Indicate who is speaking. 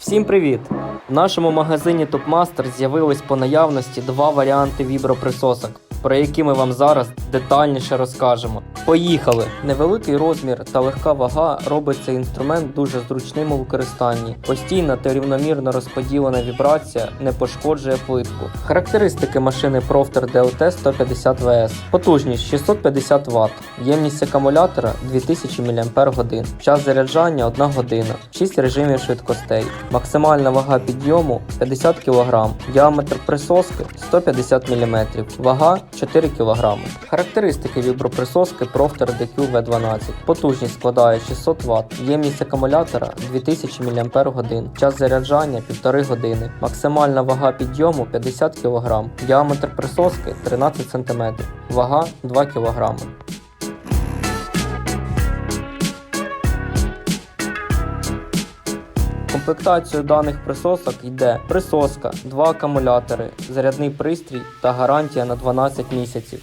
Speaker 1: Всім привіт! В нашому магазині Topmaster з'явились по наявності два варіанти віброприсосок, про які ми вам зараз детальніше розкажемо. Поїхали! Невеликий розмір та легка вага робить цей інструмент дуже зручним у використанні. Постійна та рівномірно розподілена вібрація не пошкоджує плитку. Характеристики машини Profter DLT 150 VS. Потужність 650 Вт. Ємність акумулятора 2000 мАч. Час заряджання 1 година. 6 режимів швидкостей. Максимальна вага підйому 50 кг. Діаметр присоски 150 мм. Вага 4 кг. Характеристики віброприсоски Profter DQ V12. Потужність складає 600 Вт. Ємність акумулятора 2000 мАч. Час заряджання 1,5 години. Максимальна вага підйому 50 кг. Діаметр присоски 13 см. Вага 2 кг. Комплектацію даних присосок йде присоска, два акумулятори, зарядний пристрій та гарантія на 12 місяців.